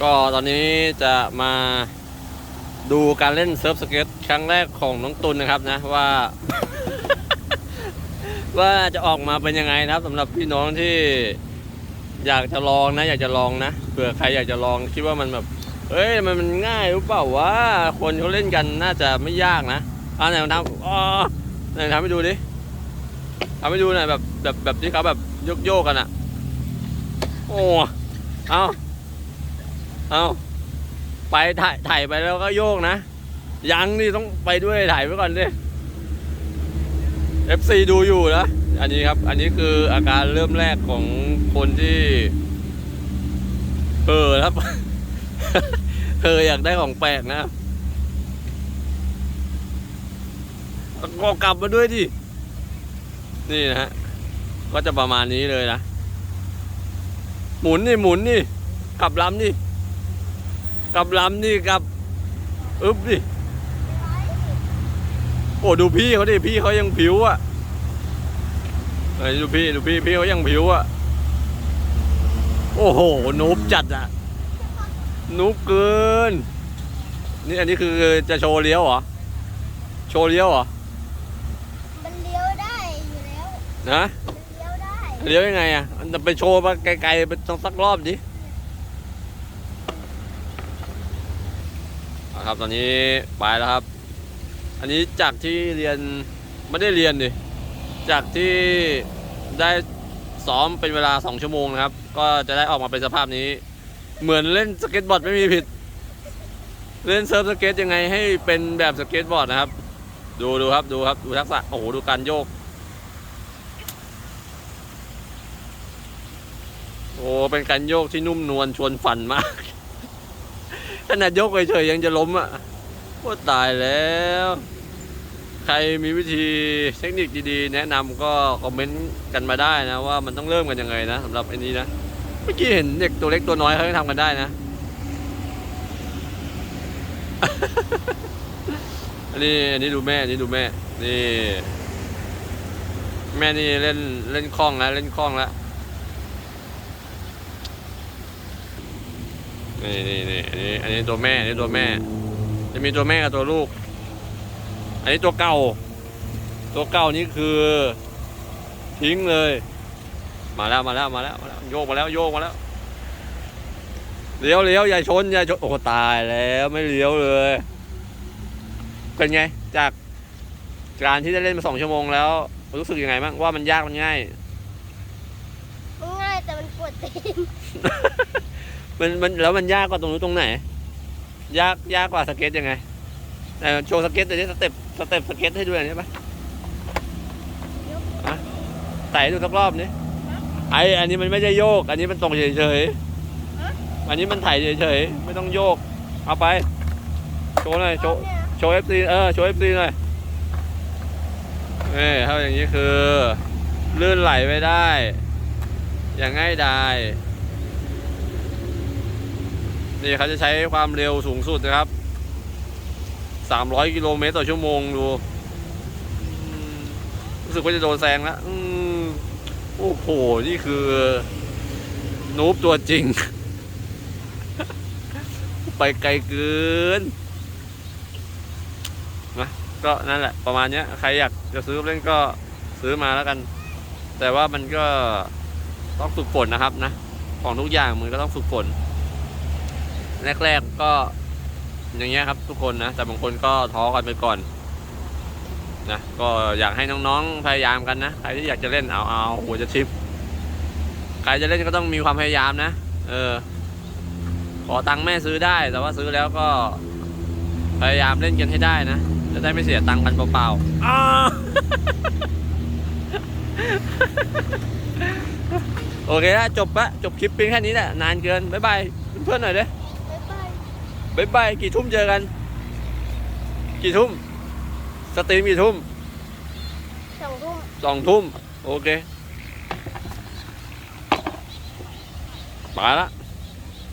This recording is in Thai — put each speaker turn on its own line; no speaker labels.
ก็ตอนนี้จะมาดูการเล่นเซิร์ฟสเก็ตครั้งแรกของน้องตุลนะครับนะว่า ว่าจะออกมาเป็นยังไงนะครับสำหรับพี่น้องที่อยากจะลองนะ อยากจะลองนะเผื่อใครอยากจะลองคิดว่ามันแบบเอ้ยมันมันง่ายหรือเปล่าวะคนเขาเล่นกันน่าจะไม่ยากนะอ่าไหนทำอ๋อไหนทำให้ดูดิทำให้ดูหน่อยแบบแบบแบบที่เขาแบบโยกโยกๆกันอะโอ้เอา เอาไปถ่ายถ่ายไปแล้วก็โยกนะ ยังนี่ต้องไปด้วยถ่ายไว้ก่อนดิ FC ดูอยู่นะ อันนี้ครับ อันนี้คืออาการเริ่มแรกของคนที่ เออครับเอออยากได้ของแปลกนะก็กลับมาด้วยดิ นี่นะฮะ ก็จะประมาณนี้เลยนะ หมุนนี่หมุนนี่ กลับลำนี่ กลับลำนี่กลับอึ๊บดิโอ้ดูพี่เขาดิพี่เขายังผิวอะเอ้ยดูพี่ดูพี่พี่เขายังผิวอะโอ้โหนูบจัดอะนูบเกิน นี่อันนี้คือจะโชว์เลี้ยวเหรอโชว์เลี้ยวเหรอ
มันเลี้ยวได้อยู่แล้ว
นะ
มันเลี้ยวได้
เลี้ยวยังไงอะมันจะไปโชว์มาไกลๆไปต้องสักรอบดิ อะครับ ตอนนี้ไปแล้วครับ อันนี้จากที่เรียนไม่ได้เรียนดิจากที่ได้ซ้อมเป็นเวลา 2 ชั่วโมงนะครับ ก็จะได้ออกมาเป็นสภาพนี้ เหมือนเล่นสเก็ตบอร์ดไม่มีผิด เล่นเซิร์ฟสเก็ตยังไงให้เป็นแบบสเก็ตบอร์ดนะครับ ดูดูครับดูครับดูทักษะโอ้โหดูการโยกโอ้เป็นการโยกที่นุ่มนวลชวนฝันมาก ขนาดยกเฉยๆยังจะล้มอะโอ้ตายแล้ว ใครมีวิธีเทคนิคดีๆ แนะนำก็คอมเมนต์กันมาได้นะ ว่ามันต้องเริ่มกันยังไงนะสำหรับไอ้นี้นะ เมื่อกี้เห็นเด็กตัวเล็กตัวน้อยเขาทำกันได้นะ อันนี้อันนี้ดูแม่อันนี้ดูแม่ นี่ แม่นี่เล่นเล่นคล่องแล้วเล่นคล่องแล้ว นี่นี่นี่อันนี้อันนี้ตัวแม่อันนี้ตัวแม่ จะมีตัวแม่กับตัวลูก อันนี้ตัวเก่า ตัวเก่านี่คือ ทิ้งเลย มาแล้วมาแล้วมาแล้วมาแล้วโยกมาแล้วโยกมาแล้วเลี้ยวเลี้ยวอย่าชนอย่าชนโอ้โหตายแล้วไม่เลี้ยวเลยเป็นไง จากการที่ได้เล่นมาสองชั่วโมงแล้ว รู้สึกยังไงบ้างว่ามันยากมันง่าย
มันง่ายแต่มันปวดตี
มันมันแล้วมันยากกว่าตรงนู้นตรงไหน ยากยากกว่าสเก็ตยังไงแต่โชว์สเก็ตแต่นี้สเต็ปสเต็ปสเก็ตให้ดูหน่อยได้ปะอะไต่ให้ดูสักรอบนี้ไออันนี้มันไม่ได้โยก อันนี้มันตรงเฉยๆอันนี้มันไถ่เฉยๆไม่ต้องโยก เอาไป โชว์หน่อยโชว์
เนี่ย
โชว์เอฟซีเออโชว์เอฟซีหน่อยเอ้ถ้าอย่างนี้คือ ลื่นไหลไปได้ อย่างง่ายดาย นี่เขาจะใช้ความเร็วสูงสุดนะครับ 300 กิโลเมตรต่อชั่วโมงดู รู้สึกว่าจะโดนแซงแล้วอืมโอ้โห นี่คือนูบตัวจริง ไปไกลเกินนะก็นั่นแหละ ประมาณนี้ใครอยากจะซื้อเล่นก็ซื้อมาแล้วกัน แต่ว่ามันก็ต้องฝึกฝนนะครับนะ ของทุกอย่างมันก็ต้องฝึกฝน แรกๆก็ อย่างเงี้ยครับ ทุกคนนะ แต่บางคนก็ท้อกันไปก่อนนะก็อยากให้น้องๆพยายามกันนะใครที่อยากจะเล่นเอาเอาหัวจะชิปใครจะเล่นก็ต้องมีความพยายามนะเออ ขอตังค์แม่ซื้อได้ แต่ว่าซื้อแล้วก็ พยายามเล่นกันให้ได้นะจะได้ไม่เสียตังค์กันเปล่าๆอาโอเคละจบละจบคลิปเพียงแค่นี้แหละนานเกิน บ๊ายบาย เพื่อนๆหน่อยเด้
บ๊ายบาย
บ๊ายบายกี่ทุ่มเจอกัน กี่ทุ่ม สตรีมกี่ทุ่ม
สองทุ่ม
สองทุ่ม โอเค ไปละ